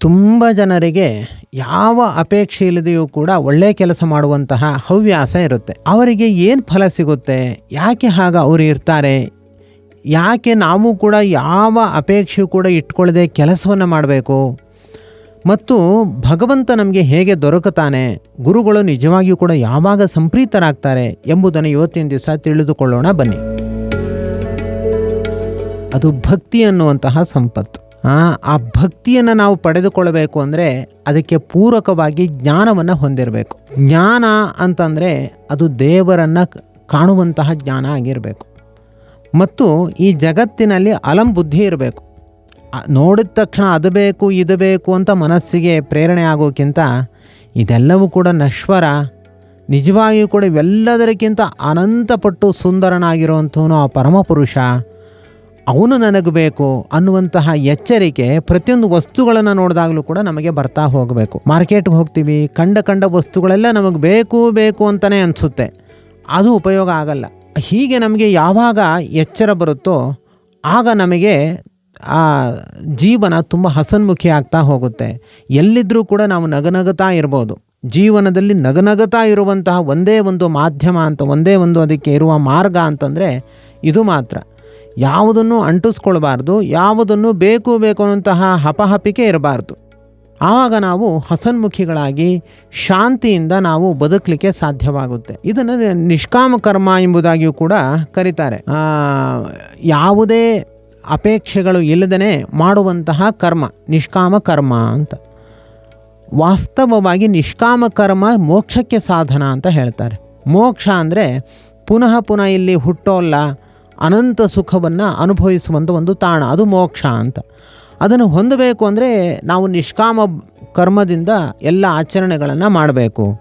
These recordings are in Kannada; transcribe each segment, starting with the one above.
ತುಂಬ ಜನರಿಗೆ ಯಾವ ಅಪೇಕ್ಷೆ ಇಲ್ಲದೆಯೂ ಕೂಡ ಒಳ್ಳೆಯ ಕೆಲಸ ಮಾಡುವಂತಹ ಹವ್ಯಾಸ ಇರುತ್ತೆ. ಅವರಿಗೆ ಏನು ಫಲ ಸಿಗುತ್ತೆ? ಯಾಕೆ ಹಾಗ ಅವರು ಇರ್ತಾರೆ? ಯಾಕೆ ನಾವು ಕೂಡ ಯಾವ ಅಪೇಕ್ಷೆಯೂ ಕೂಡ ಇಟ್ಕೊಳ್ಳದೆ ಕೆಲಸವನ್ನು ಮಾಡಬೇಕು? ಮತ್ತು ಭಗವಂತ ನಮಗೆ ಹೇಗೆ ದೊರಕುತ್ತಾನೆ? ಗುರುಗಳು ನಿಜವಾಗಿಯೂ ಕೂಡ ಯಾವಾಗ ಸಂಪ್ರೀತರಾಗ್ತಾರೆ ಎಂಬುದನ್ನು ಇವತ್ತಿನ ದಿವಸ ತಿಳಿದುಕೊಳ್ಳೋಣ ಬನ್ನಿ. ಅದು ಭಕ್ತಿ ಅನ್ನುವಂತಹ ಸಂಪತ್ತು. ಆ ಭಕ್ತಿಯನ್ನು ನಾವು ಪಡೆದುಕೊಳ್ಳಬೇಕು ಅಂದರೆ ಅದಕ್ಕೆ ಪೂರಕವಾಗಿ ಜ್ಞಾನವನ್ನು ಹೊಂದಿರಬೇಕು. ಜ್ಞಾನ ಅಂತಂದರೆ ಅದು ದೇವರನ್ನು ಕಾಣುವಂತಹ ಜ್ಞಾನ ಆಗಿರಬೇಕು. ಮತ್ತು ಈ ಜಗತ್ತಿನಲ್ಲಿ ಅಲಂ ಬುದ್ಧಿ ಇರಬೇಕು. ನೋಡಿದ ತಕ್ಷಣ ಅದು ಬೇಕು, ಇದು ಬೇಕು ಅಂತ ಮನಸ್ಸಿಗೆ ಪ್ರೇರಣೆ ಆಗೋಕ್ಕಿಂತ ಇದೆಲ್ಲವೂ ಕೂಡ ನಶ್ವರ. ನಿಜವಾಗಿಯೂ ಕೂಡ ಇವೆಲ್ಲದಕ್ಕಿಂತ ಅನಂತಪಟ್ಟು ಸುಂದರನಾಗಿರುವಂಥವನು ಆ ಪರಮಪುರುಷ. ಅವನು ನನಗೆ ಬೇಕು ಅನ್ನುವಂತಹ ಎಚ್ಚರಿಕೆ ಪ್ರತಿಯೊಂದು ವಸ್ತುಗಳನ್ನು ನೋಡಿದಾಗಲೂ ಕೂಡ ನಮಗೆ ಬರ್ತಾ ಹೋಗಬೇಕು. ಮಾರ್ಕೆಟ್ಗೆ ಹೋಗ್ತೀವಿ, ಕಂಡ ಕಂಡ ವಸ್ತುಗಳೆಲ್ಲ ನಮಗೆ ಬೇಕು ಬೇಕು ಅಂತಲೇ ಅನಿಸುತ್ತೆ. ಅದು ಉಪಯೋಗ ಆಗಲ್ಲ. ಹೀಗೆ ನಮಗೆ ಯಾವಾಗ ಎಚ್ಚರ ಬರುತ್ತೋ ಆಗ ನಮಗೆ ಆ ಜೀವನ ತುಂಬ ಹಸನ್ಮುಖಿ ಆಗ್ತಾ ಹೋಗುತ್ತೆ. ಎಲ್ಲಿದ್ದರೂ ಕೂಡ ನಾವು ನಗನಗತಾ ಇರ್ಬೋದು. ಜೀವನದಲ್ಲಿ ನಗನಗತಾ ಇರುವಂತಹ ಒಂದೇ ಒಂದು ಮಾಧ್ಯಮ ಅಂತ, ಒಂದೇ ಒಂದು ಅದಕ್ಕೆ ಇರುವ ಮಾರ್ಗ ಅಂತಂದರೆ ಇದು ಮಾತ್ರ. ಯಾವುದನ್ನು ಅಂಟಿಸ್ಕೊಳ್ಬಾರ್ದು, ಯಾವುದನ್ನು ಬೇಕು ಬೇಕು ಅನ್ನುವಂತಹ ಹಪಹಪಿಕೆ ಇರಬಾರ್ದು. ಆವಾಗ ನಾವು ಹಸನ್ಮುಖಿಗಳಾಗಿ ಶಾಂತಿಯಿಂದ ನಾವು ಬದುಕಲಿಕ್ಕೆ ಸಾಧ್ಯವಾಗುತ್ತೆ. ಇದನ್ನು ನಿಷ್ಕಾಮ ಕರ್ಮ ಎಂಬುದಾಗಿಯೂ ಕೂಡ ಕರೀತಾರೆ. ಯಾವುದೇ ಅಪೇಕ್ಷೆಗಳು ಇಲ್ಲದೇ ಮಾಡುವಂತಹ ಕರ್ಮ, ನಿಷ್ಕಾಮ ಕರ್ಮ ಅಂತ. ವಾಸ್ತವವಾಗಿ ನಿಷ್ಕಾಮ ಕರ್ಮ ಮೋಕ್ಷಕ್ಕೆ ಸಾಧನ ಅಂತ ಹೇಳ್ತಾರೆ. ಮೋಕ್ಷ ಅಂದರೆ ಪುನಃ ಪುನಃ ಇಲ್ಲಿ ಹುಟ್ಟೋಲ್ಲ ಅನಂತ ಸುಖವನ್ನು ಅನುಭವಿಸುವಂಥ ಒಂದು ತಾಣ, ಅದು ಮೋಕ್ಷ ಅಂತ. ಅದನ್ನು ಹೊಂದಬೇಕು ಅಂದರೆ ನಾವು ನಿಷ್ಕಾಮ ಕರ್ಮದಿಂದ ಎಲ್ಲ ಆಚರಣೆಗಳನ್ನು ಮಾಡಬೇಕು.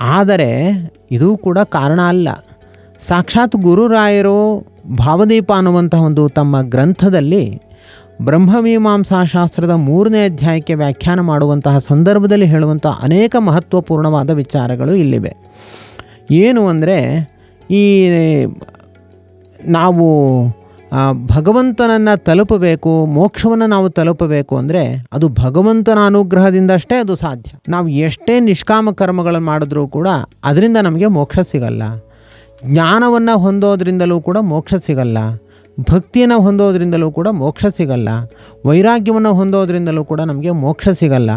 ಆದರೆ ಇದು ಕೂಡ ಕಾರಣ ಅಲ್ಲ. ಸಾಕ್ಷಾತ್ ಗುರುರಾಯರು ಭಾವದೀಪ ಅನ್ನುವಂಥ ಒಂದು ತಮ್ಮ ಗ್ರಂಥದಲ್ಲಿ ಬ್ರಹ್ಮಮೀಮಾಂಸಾಶಾಸ್ತ್ರದ ಮೂರನೇ ಅಧ್ಯಾಯಕ್ಕೆ ವ್ಯಾಖ್ಯಾನ ಮಾಡುವಂತಹ ಸಂದರ್ಭದಲ್ಲಿ ಹೇಳುವಂಥ ಅನೇಕ ಮಹತ್ವಪೂರ್ಣವಾದ ವಿಚಾರಗಳು ಇಲ್ಲಿವೆ. ಏನು ಅಂದರೆ ಈ ನಾವು ಭಗವಂತನನ್ನು ತಲುಪಬೇಕು, ಮೋಕ್ಷವನ್ನು ನಾವು ತಲುಪಬೇಕು ಅಂದರೆ ಅದು ಭಗವಂತನ ಅನುಗ್ರಹದಿಂದಷ್ಟೇ ಅದು ಸಾಧ್ಯ. ನಾವು ಎಷ್ಟೇ ನಿಷ್ಕಾಮ ಕರ್ಮಗಳನ್ನು ಮಾಡಿದ್ರೂ ಕೂಡ ಅದರಿಂದ ನಮಗೆ ಮೋಕ್ಷ ಸಿಗಲ್ಲ. ಜ್ಞಾನವನ್ನು ಹೊಂದೋದ್ರಿಂದಲೂ ಕೂಡ ಮೋಕ್ಷ ಸಿಗಲ್ಲ. ಭಕ್ತಿಯನ್ನು ಹೊಂದೋದ್ರಿಂದಲೂ ಕೂಡ ಮೋಕ್ಷ ಸಿಗಲ್ಲ. ವೈರಾಗ್ಯವನ್ನು ಹೊಂದೋದ್ರಿಂದಲೂ ಕೂಡ ನಮಗೆ ಮೋಕ್ಷ ಸಿಗಲ್ಲ.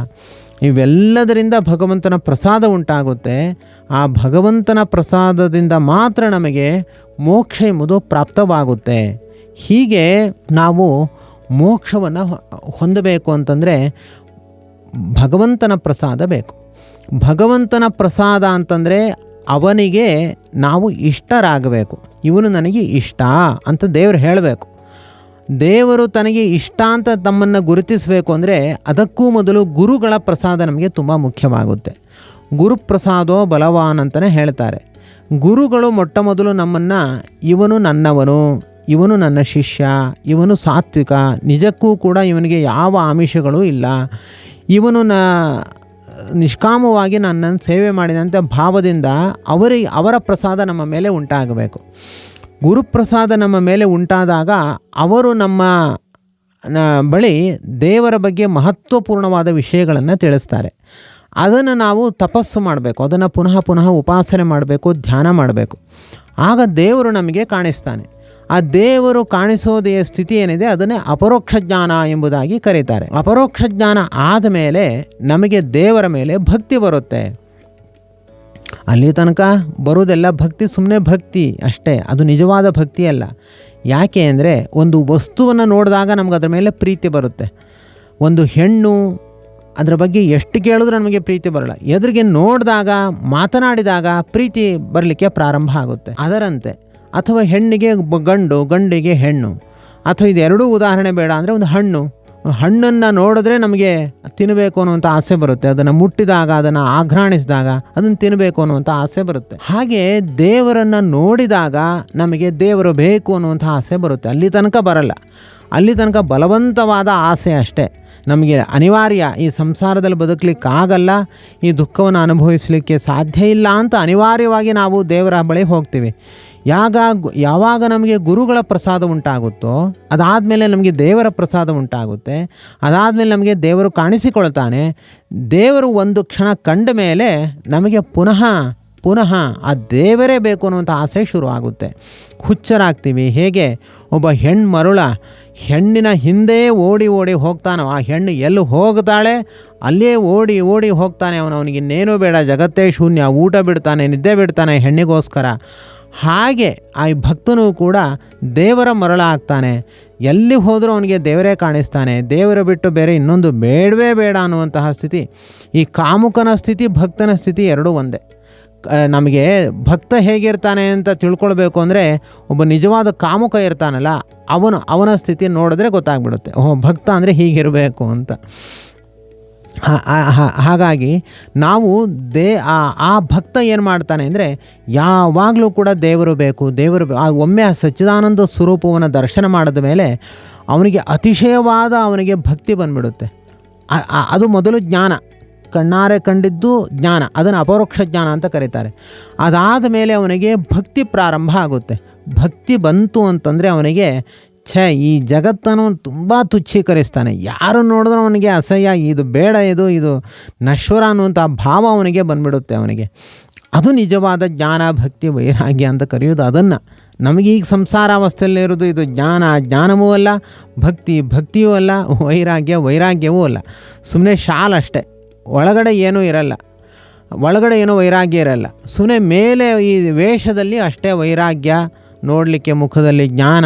ಇವೆಲ್ಲದರಿಂದ ಭಗವಂತನ ಪ್ರಸಾದ ಉಂಟಾಗುತ್ತೆ. ಆ ಭಗವಂತನ ಪ್ರಸಾದದಿಂದ ಮಾತ್ರ ನಮಗೆ ಮೋಕ್ಷ ಎಂಬುದು ಪ್ರಾಪ್ತವಾಗುತ್ತೆ. ಹೀಗೆ ನಾವು ಮೋಕ್ಷವನ್ನು ಹೊಂದಬೇಕು ಅಂತಂದರೆ ಭಗವಂತನ ಪ್ರಸಾದ ಬೇಕು. ಭಗವಂತನ ಪ್ರಸಾದ ಅಂತಂದರೆ ಅವನಿಗೆ ನಾವು ಇಷ್ಟರಾಗಬೇಕು. ಇವನು ನನಗೆ ಇಷ್ಟ ಅಂತ ದೇವರು ಹೇಳಬೇಕು. ದೇವರು ತನಗೆ ಇಷ್ಟ ಅಂತ ತಮ್ಮನ್ನು ಗುರುತಿಸಬೇಕು ಅಂದರೆ ಅದಕ್ಕೂ ಮೊದಲು ಗುರುಗಳ ಪ್ರಸಾದ ನಮಗೆ ತುಂಬ ಮುಖ್ಯವಾಗುತ್ತೆ. ಗುರುಪ್ರಸಾದೋ ಬಲವಾನ್ ಅಂತಲೇ ಹೇಳ್ತಾರೆ. ಗುರುಗಳು ಮೊಟ್ಟ ಮೊದಲು ನಮ್ಮನ್ನು ಇವನು ನನ್ನವನು, ಇವನು ನನ್ನ ಶಿಷ್ಯ, ಇವನು ಸಾತ್ವಿಕ, ನಿಜಕ್ಕೂ ಕೂಡ ಇವನಿಗೆ ಯಾವ ಆಮಿಷಗಳು ಇಲ್ಲ. ಇವನು ನ ನಿಷ್ಕಾಮವಾಗಿ ನನ್ನನ್ನು ಸೇವೆ ಮಾಡಿದಂಥ ಭಾವದಿಂದ ಅವರಿಗೆ ಅವರ ಪ್ರಸಾದ ನಮ್ಮ ಮೇಲೆ ಉಂಟಾಗಬೇಕು. ಗುರುಪ್ರಸಾದ ನಮ್ಮ ಮೇಲೆ ಉಂಟಾದಾಗ ಅವರು ನಮ್ಮ ಬಳಿ ದೇವರ ಬಗ್ಗೆ ಮಹತ್ವಪೂರ್ಣವಾದ ವಿಷಯಗಳನ್ನು ತಿಳಿಸ್ತಾರೆ. ಅದನ್ನು ನಾವು ತಪಸ್ಸು ಮಾಡಬೇಕು, ಅದನ್ನು ಪುನಃ ಪುನಃ ಉಪಾಸನೆ ಮಾಡಬೇಕು, ಧ್ಯಾನ ಮಾಡಬೇಕು. ಆಗ ದೇವರು ನಮಗೆ ಕಾಣಿಸ್ತಾನೆ. ಆ ದೇವರು ಕಾಣಿಸೋದೆಯ ಸ್ಥಿತಿ ಏನಿದೆ, ಅದನ್ನೇ ಅಪರೋಕ್ಷ ಜ್ಞಾನ ಎಂಬುದಾಗಿ ಕರೀತಾರೆ. ಅಪರೋಕ್ಷ ಜ್ಞಾನ ಆದ ಮೇಲೆ ನಮಗೆ ದೇವರ ಮೇಲೆ ಭಕ್ತಿ ಬರುತ್ತೆ. ಅಲ್ಲಿ ತನಕ ಬರೋದೆಲ್ಲ ಭಕ್ತಿ ಸುಮ್ಮನೆ ಭಕ್ತಿ ಅಷ್ಟೇ, ಅದು ನಿಜವಾದ ಭಕ್ತಿ ಅಲ್ಲ. ಯಾಕೆ ಅಂದರೆ ಒಂದು ವಸ್ತುವನ್ನು ನೋಡಿದಾಗ ನಮ್ಗೆ ಅದರ ಮೇಲೆ ಪ್ರೀತಿ ಬರುತ್ತೆ. ಒಂದು ಹೆಣ್ಣು ಅದರ ಬಗ್ಗೆ ಎಷ್ಟು ಕೇಳಿದ್ರೂ ನಮಗೆ ಪ್ರೀತಿ ಬರಲ್ಲ. ಎದುರಿಗೆ ನೋಡಿದಾಗ, ಮಾತನಾಡಿದಾಗ ಪ್ರೀತಿ ಬರಲಿಕ್ಕೆ ಪ್ರಾರಂಭ ಆಗುತ್ತೆ. ಅದರಂತೆ, ಅಥವಾ ಹೆಣ್ಣಿಗೆ ಗಂಡು, ಗಂಡಿಗೆ ಹೆಣ್ಣು, ಅಥವಾ ಇದೆರಡೂ ಉದಾಹರಣೆ ಬೇಡ ಅಂದರೆ ಒಂದು ಹಣ್ಣು. ಹಣ್ಣನ್ನು ನೋಡಿದ್ರೆ ನಮಗೆ ತಿನ್ನಬೇಕು ಅನ್ನುವಂಥ ಆಸೆ ಬರುತ್ತೆ. ಅದನ್ನು ಮುಟ್ಟಿದಾಗ, ಅದನ್ನು ಆಘ್ರಾಣಿಸಿದಾಗ ಅದನ್ನು ತಿನ್ನಬೇಕು ಅನ್ನುವಂಥ ಆಸೆ ಬರುತ್ತೆ. ಹಾಗೆ ದೇವರನ್ನು ನೋಡಿದಾಗ ನಮಗೆ ದೇವರು ಬೇಕು ಅನ್ನುವಂಥ ಆಸೆ ಬರುತ್ತೆ. ಅಲ್ಲಿ ತನಕ ಬರಲ್ಲ. ಅಲ್ಲಿ ತನಕ ಬಲವಂತವಾದ ಆಸೆ ಅಷ್ಟೇ. ನಮಗೆ ಅನಿವಾರ್ಯ ಈ ಸಂಸಾರದಲ್ಲಿ ಬದುಕಲಿಕ್ಕಾಗಲ್ಲ. ಈ ದುಃಖವನ್ನು ಅನುಭವಿಸಲಿಕ್ಕೆ ಸಾಧ್ಯ ಇಲ್ಲ ಅಂತ ಅನಿವಾರ್ಯವಾಗಿ ನಾವು ದೇವರ ಬಳಿ ಹೋಗ್ತೀವಿ. ಯಾಗ ಯಾವಾಗ ನಮಗೆ ಗುರುಗಳ ಪ್ರಸಾದ ಉಂಟಾಗುತ್ತೋ ಅದಾದಮೇಲೆ ನಮಗೆ ದೇವರ ಪ್ರಸಾದ ಉಂಟಾಗುತ್ತೆ. ಅದಾದಮೇಲೆ ನಮಗೆ ದೇವರು ಕಾಣಿಸಿಕೊಳ್ತಾನೆ. ದೇವರು ಒಂದು ಕ್ಷಣ ಕಂಡ ಮೇಲೆ ನಮಗೆ ಪುನಃ ಪುನಃ ಆ ದೇವರೇ ಬೇಕು ಅನ್ನುವಂಥ ಆಸೆ ಶುರುವಾಗುತ್ತೆ. ಹುಚ್ಚರಾಗ್ತೀವಿ. ಹೇಗೆ? ಒಬ್ಬ ಹೆಣ್ಣು ಮರುಳ ಹೆಣ್ಣಿನ ಹಿಂದೆ ಓಡಿ ಓಡಿ ಹೋಗ್ತಾನೋ ಆ ಹೆಣ್ಣು ಎಲ್ಲಿ ಹೋಗ್ತಾಳೆ? ಅಲ್ಲೇ ಓಡಿ ಓಡಿ ಹೋಗ್ತಾನೆ ಅವನು. ಅವನಿಗೆ ಇನ್ನೇನೂ ಬೇಡ. ಜಗತ್ತೇ ಶೂನ್ಯ. ಊಟ ಬಿಡ್ತಾನೆ, ನಿದ್ದೆ ಬಿಡ್ತಾನೆ ಹೆಣ್ಣಿಗೋಸ್ಕರ. ಹಾಗೆ ಆ ಭಕ್ತನೂ ಕೂಡ ದೇವರ ಮರಳ ಆಗ್ತಾನೆ ಎಲ್ಲಿ ಹೋದರೂ ಅವನಿಗೆ ದೇವರೇ ಕಾಣಿಸ್ತಾನೆ. ದೇವರ ಬಿಟ್ಟು ಬೇರೆ ಇನ್ನೊಂದು ಬೇಡವೇ ಬೇಡ ಅನ್ನುವಂತಹ ಸ್ಥಿತಿ. ಈ ಕಾಮುಕನ ಸ್ಥಿತಿ, ಭಕ್ತನ ಸ್ಥಿತಿ ಎರಡೂ ಒಂದೇ. ನಮಗೆ ಭಕ್ತ ಹೇಗಿರ್ತಾನೆ ಅಂತ ತಿಳ್ಕೊಳ್ಬೇಕು ಅಂದರೆ ಒಬ್ಬ ನಿಜವಾದ ಕಾಮುಕ ಇರ್ತಾನಲ್ಲ, ಅವನು ಅವನ ಸ್ಥಿತಿ ನೋಡಿದ್ರೆ ಗೊತ್ತಾಗ್ಬಿಡುತ್ತೆ. ಓಹ್, ಭಕ್ತ ಅಂದರೆ ಹೀಗಿರಬೇಕು ಅಂತ. ಹಾಗಾಗಿ ನಾವು ದೇ, ಆ ಭಕ್ತ ಏನು ಮಾಡ್ತಾನೆ ಅಂದರೆ ಯಾವಾಗಲೂ ಕೂಡ ದೇವರು ಬೇಕು, ದೇವರು ಒಮ್ಮೆ ಆ ಸಚ್ಚಿದಾನಂದ ಸ್ವರೂಪವನ್ನು ದರ್ಶನ ಮಾಡಿದ ಮೇಲೆ ಅವನಿಗೆ ಅತಿಶಯವಾದ ಅವನಿಗೆ ಭಕ್ತಿ ಬಂದ್ಬಿಡುತ್ತೆ. ಅದು ಮೊದಲು ಜ್ಞಾನ. ಕಣ್ಣಾರೆ ಕಂಡಿದ್ದು ಜ್ಞಾನ. ಅದನ್ನು ಅಪರೋಕ್ಷ ಜ್ಞಾನ ಅಂತ ಕರೀತಾರೆ. ಅದಾದ ಮೇಲೆ ಅವನಿಗೆ ಭಕ್ತಿ ಪ್ರಾರಂಭ ಆಗುತ್ತೆ. ಭಕ್ತಿ ಬಂತು ಅಂತಂದರೆ ಅವನಿಗೆ ಛೇ, ಈ ಜಗತ್ತನ್ನು ತುಂಬ ತುಚ್ಛೀಕರಿಸ್ತಾನೆ. ಯಾರು ನೋಡಿದ್ರೂ ಅವನಿಗೆ ಅಸಹ್ಯ, ಇದು ಬೇಡ, ಇದು ಇದು ನಶ್ವರ ಅನ್ನುವಂಥ ಭಾವ ಅವನಿಗೆ ಬಂದ್ಬಿಡುತ್ತೆ ಅವನಿಗೆ. ಅದು ನಿಜವಾದ ಜ್ಞಾನ, ಭಕ್ತಿ, ವೈರಾಗ್ಯ ಅಂತ ಕರೆಯೋದು ಅದನ್ನು. ನಮಗೆ ಈಗ ಸಂಸಾರಾವಸ್ಥೆಯಲ್ಲಿರೋದು ಇದು ಜ್ಞಾನ. ಜ್ಞಾನವೂ ಅಲ್ಲ, ಭಕ್ತಿ, ಭಕ್ತಿಯೂ ಅಲ್ಲ, ವೈರಾಗ್ಯ, ವೈರಾಗ್ಯವೂ ಅಲ್ಲ. ಸುಮ್ಮನೆ ಶಾಲ್ ಅಷ್ಟೇ. ಒಳಗಡೆ ಏನೂ ಇರಲ್ಲ. ಒಳಗಡೆ ಏನೂ ವೈರಾಗ್ಯ ಇರಲ್ಲ. ಸುಮ್ಮನೆ ಮೇಲೆ ಈ ವೇಷದಲ್ಲಿ ಅಷ್ಟೇ ವೈರಾಗ್ಯ ನೋಡಲಿಕ್ಕೆ, ಮುಖದಲ್ಲಿ ಜ್ಞಾನ.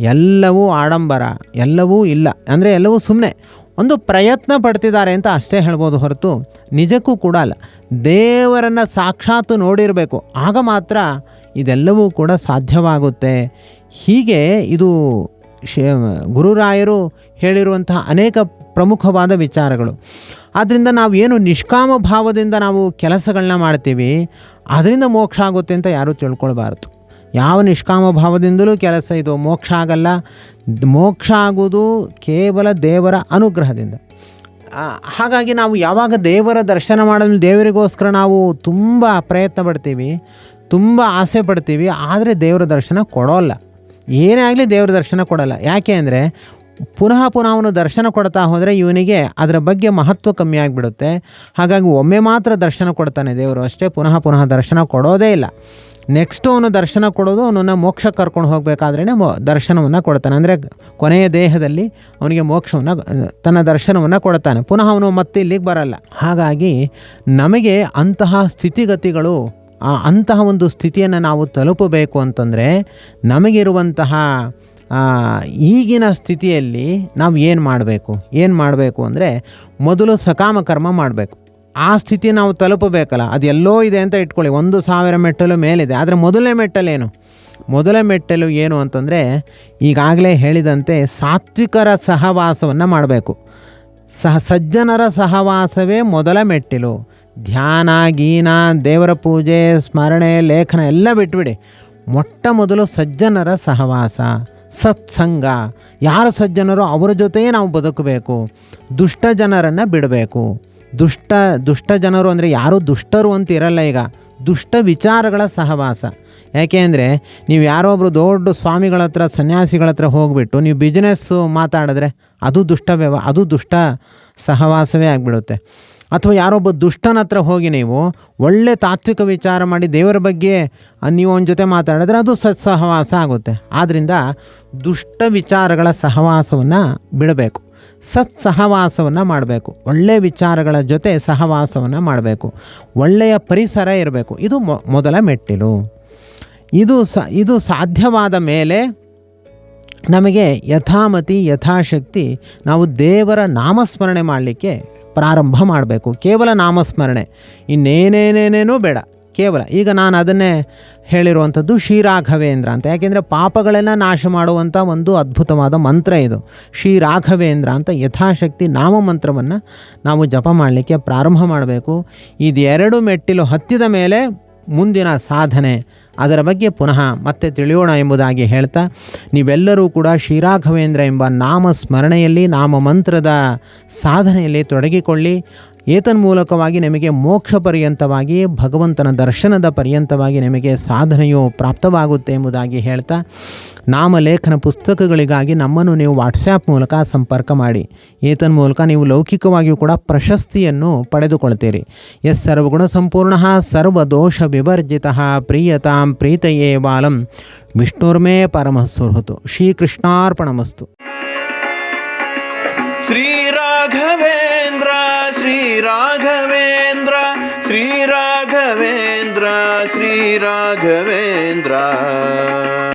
ಎಲ್ಲವೂ ಆಡಂಬರ, ಎಲ್ಲವೂ ಇಲ್ಲ. ಅಂದರೆ ಎಲ್ಲವೂ ಸುಮ್ಮನೆ ಒಂದು ಪ್ರಯತ್ನ ಪಡ್ತಿದ್ದಾರೆ ಅಂತ ಅಷ್ಟೇ ಹೇಳ್ಬೋದು ಹೊರತು ನಿಜಕ್ಕೂ ಕೂಡ ಅಲ್ಲ. ದೇವರನ್ನು ಸಾಕ್ಷಾತ್ ನೋಡಿರಬೇಕು. ಆಗ ಮಾತ್ರ ಇದೆಲ್ಲವೂ ಕೂಡ ಸಾಧ್ಯವಾಗುತ್ತೆ. ಹೀಗೆ ಇದು ಶೇ, ಗುರುರಾಯರು ಹೇಳಿರುವಂತಹ ಅನೇಕ ಪ್ರಮುಖವಾದ ವಿಚಾರಗಳು. ಆದ್ದರಿಂದ ನಾವು ಏನು ನಿಷ್ಕಾಮ ಭಾವದಿಂದ ನಾವು ಕೆಲಸಗಳನ್ನ ಮಾಡ್ತೀವಿ ಅದರಿಂದ ಮೋಕ್ಷ ಆಗುತ್ತೆ ಅಂತ ಯಾರೂ ತಿಳ್ಕೊಳ್ಬಾರ್ದು. ಯಾವ ನಿಷ್ಕಾಮ ಭಾವದಿಂದಲೂ ಕೆಲಸ ಇದು ಮೋಕ್ಷ ಆಗಲ್ಲ. ಮೋಕ್ಷ ಆಗುವುದು ಕೇವಲ ದೇವರ ಅನುಗ್ರಹದಿಂದ. ಹಾಗಾಗಿ ನಾವು ಯಾವಾಗ ದೇವರ ದರ್ಶನ ಮಾಡಲು ದೇವರಿಗೋಸ್ಕರ ನಾವು ತುಂಬ ಪ್ರಯತ್ನ ಪಡ್ತೀವಿ, ತುಂಬ ಆಸೆ ಪಡ್ತೀವಿ, ಆದರೆ ದೇವರ ದರ್ಶನ ಕೊಡೋಲ್ಲ. ಏನೇ ಆಗಲಿ ದೇವರ ದರ್ಶನ ಕೊಡೋಲ್ಲ. ಯಾಕೆ ಅಂದರೆ ಪುನಃ ಪುನಃ ಅವನು ದರ್ಶನ ಕೊಡ್ತಾ ಹೋದರೆ ಇವನಿಗೆ ಅದರ ಬಗ್ಗೆ ಮಹತ್ವ ಕಮ್ಮಿ ಆಗಿಬಿಡುತ್ತೆ. ಹಾಗಾಗಿ ಒಮ್ಮೆ ಮಾತ್ರ ದರ್ಶನ ಕೊಡ್ತಾನೆ ದೇವರು. ಅಷ್ಟೇ ಪುನಃ ಪುನಃ ದರ್ಶನ ಕೊಡೋದೇ ಇಲ್ಲ. ನೆಕ್ಸ್ಟು ಅವನು ದರ್ಶನ ಕೊಡೋದು, ಅವನನ್ನು ಮೋಕ್ಷ ಕರ್ಕೊಂಡು ಹೋಗಬೇಕಾದ್ರೇ ಮೋ ದರ್ಶನವನ್ನು ಕೊಡ್ತಾನೆ. ಅಂದರೆ ಕೊನೆಯ ದೇಹದಲ್ಲಿ ಅವನಿಗೆ ಮೋಕ್ಷವನ್ನು, ತನ್ನ ದರ್ಶನವನ್ನು ಕೊಡ್ತಾನೆ. ಪುನಃ ಅವನು ಮತ್ತೆ ಇಲ್ಲಿಗೆ ಬರಲ್ಲ. ಹಾಗಾಗಿ ನಮಗೆ ಅಂತಹ ಸ್ಥಿತಿಗತಿಗಳು, ಆ ಅಂತಹ ಒಂದು ಸ್ಥಿತಿಯನ್ನು ನಾವು ತಲುಪಬೇಕು ಅಂತಂದರೆ ನಮಗಿರುವಂತಹ ಈಗಿನ ಸ್ಥಿತಿಯಲ್ಲಿ ನಾವು ಏನು ಮಾಡಬೇಕು? ಏನು ಮಾಡಬೇಕು ಅಂದರೆ ಮೊದಲು ಸಕಾಮ ಕರ್ಮ ಮಾಡಬೇಕು. ಆ ಸ್ಥಿತಿ ನಾವು ತಲುಪಬೇಕಲ್ಲ. ಅದು ಎಲ್ಲೋ ಇದೆ ಅಂತ ಇಟ್ಕೊಳ್ಳಿ. ಒಂದು ಸಾವಿರ ಮೆಟ್ಟಲು ಮೇಲಿದೆ. ಆದರೆ ಮೊದಲನೇ ಮೆಟ್ಟಲೇನು ಮೊದಲ ಮೆಟ್ಟಲು ಏನು ಅಂತಂದರೆ ಈಗಾಗಲೇ ಹೇಳಿದಂತೆ ಸಾತ್ವಿಕರ ಸಹವಾಸವನ್ನು ಮಾಡಬೇಕು. ಸಹ ಸಜ್ಜನರ ಸಹವಾಸವೇ ಮೊದಲ ಮೆಟ್ಟಿಲು. ಧ್ಯಾನ ಗೀನ ದೇವರ ಪೂಜೆ, ಸ್ಮರಣೆ, ಲೇಖನ ಎಲ್ಲ ಬಿಟ್ಬಿಡಿ. ಮೊಟ್ಟ ಮೊದಲು ಸಜ್ಜನರ ಸಹವಾಸ, ಸತ್ಸಂಗ. ಯಾರ ಸಜ್ಜನರು ಅವರ ಜೊತೆಯೇ ನಾವು ಬದುಕಬೇಕು. ದುಷ್ಟ ಜನರನ್ನು ಬಿಡಬೇಕು. ದುಷ್ಟ ದುಷ್ಟ ಜನರು ಅಂದರೆ ಯಾರೂ ದುಷ್ಟರು ಅಂತ ಇರಲ್ಲ ಈಗ. ದುಷ್ಟ ವಿಚಾರಗಳ ಸಹವಾಸ. ಯಾಕೆ ಅಂದರೆ ನೀವು ಯಾರೋ ಒಬ್ಬರು ದೊಡ್ಡ ಸ್ವಾಮಿಗಳ ಹತ್ರ, ಸನ್ಯಾಸಿಗಳ ಹತ್ರ ಹೋಗಿಬಿಟ್ಟು ನೀವು ಬಿಸ್ನೆಸ್ಸು ಮಾತಾಡಿದ್ರೆ ಅದು ದುಷ್ಟ ವ್ಯವ, ಅದು ದುಷ್ಟ ಸಹವಾಸವೇ ಆಗಿಬಿಡುತ್ತೆ. ಅಥವಾ ಯಾರೊಬ್ಬ ದುಷ್ಟನ ಹತ್ರ ಹೋಗಿ ನೀವು ಒಳ್ಳೆ ತಾತ್ವಿಕ ವಿಚಾರ ಮಾಡಿ ದೇವರ ಬಗ್ಗೆ ನೀವು ಅವನ ಜೊತೆ ಮಾತಾಡಿದ್ರೆ ಅದು ಸತ್ಸಹವಾಸ ಆಗುತ್ತೆ. ಆದ್ದರಿಂದ ದುಷ್ಟ ವಿಚಾರಗಳ ಸಹವಾಸವನ್ನು ಬಿಡಬೇಕು. ಸತ್ಸಹವಾಸವನ್ನು ಮಾಡಬೇಕು. ಒಳ್ಳೆಯ ವಿಚಾರಗಳ ಜೊತೆ ಸಹವಾಸವನ್ನು ಮಾಡಬೇಕು. ಒಳ್ಳೆಯ ಪರಿಸರ ಇರಬೇಕು. ಇದು ಮೊದಲ ಮೆಟ್ಟಿಲು. ಇದು ಸ, ಇದು ಸಾಧ್ಯವಾದ ಮೇಲೆ ನಮಗೆ ಯಥಾಮತಿ, ಯಥಾಶಕ್ತಿ ನಾವು ದೇವರ ನಾಮಸ್ಮರಣೆ ಮಾಡಲಿಕ್ಕೆ ಪ್ರಾರಂಭ ಮಾಡಬೇಕು. ಕೇವಲ ನಾಮಸ್ಮರಣೆ. ಇನ್ನೇನೇನೇನೇನೂ ಬೇಡ. ಕೇವಲ ಈಗ ನಾನು ಅದನ್ನೇ ಹೇಳಿರುವಂಥದ್ದು ಶ್ರೀರಾಘವೇಂದ್ರ ಅಂತ. ಯಾಕೆಂದರೆ ಪಾಪಗಳನ್ನು ನಾಶ ಮಾಡುವಂಥ ಒಂದು ಅದ್ಭುತವಾದ ಮಂತ್ರ ಇದು. ಶ್ರೀರಾಘವೇಂದ್ರ ಅಂತ ಯಥಾಶಕ್ತಿ ನಾಮ ಮಂತ್ರವನ್ನು ನಾವು ಜಪ ಮಾಡಲಿಕ್ಕೆ ಪ್ರಾರಂಭ ಮಾಡಬೇಕು. ಇದೆರಡು ಮೆಟ್ಟಿಲು ಹತ್ತಿದ ಮೇಲೆ ಮುಂದಿನ ಸಾಧನೆ. ಅದರ ಬಗ್ಗೆ ಪುನಃ ಮತ್ತೆ ತಿಳಿಯೋಣ ಎಂಬುದಾಗಿ ಹೇಳ್ತಾ, ನೀವೆಲ್ಲರೂ ಕೂಡ ಶ್ರೀರಾಘವೇಂದ್ರ ಎಂಬ ನಾಮ ಸ್ಮರಣೆಯಲ್ಲಿ ನಾಮ ಮಂತ್ರದ ಸಾಧನೆಯಲ್ಲಿ ತೊಡಗಿಕೊಳ್ಳಿ. ಏತನ್ಮೂಲಕವಾಗಿ ನಿಮಗೆ ಮೋಕ್ಷ ಪರ್ಯಂತವಾಗಿ, ಭಗವಂತನ ದರ್ಶನದ ಪರ್ಯಂತವಾಗಿ ನಿಮಗೆ ಸಾಧನೆಯು ಪ್ರಾಪ್ತವಾಗುತ್ತೆ ಎಂಬುದಾಗಿ ಹೇಳ್ತಾ ನಾಮಲೇಖನ ಪುಸ್ತಕಗಳಿಗಾಗಿ ನಮ್ಮನ್ನು ನೀವು ವಾಟ್ಸ್ಯಾಪ್ ಮೂಲಕ ಸಂಪರ್ಕ ಮಾಡಿ. ಏತನ್ಮೂಲಕ ನೀವು ಲೌಕಿಕವಾಗಿಯೂ ಕೂಡ ಪ್ರಶಸ್ತಿಯನ್ನು ಪಡೆದುಕೊಳ್ತೀರಿ. ಎಸ್ ಸರ್ವಗುಣ ಸಂಪೂರ್ಣ ಸರ್ವದೋಷ ವಿವರ್ಜಿತ ಪ್ರಿಯತಾಂ ಪ್ರೀತಯೇ ಬಾಲಂ. ವಿಷ್ಣುರ್ಮೇ ಪರಮಃ ಶ್ರೀ ಶ್ರೀಕೃಷ್ಣಾರ್ಪಣಮಸ್ತು. ಶ್ರೀ ராகவேந்திர ஸ்ரீ ராகவேந்திர ஸ்ரீ ராகவேந்திர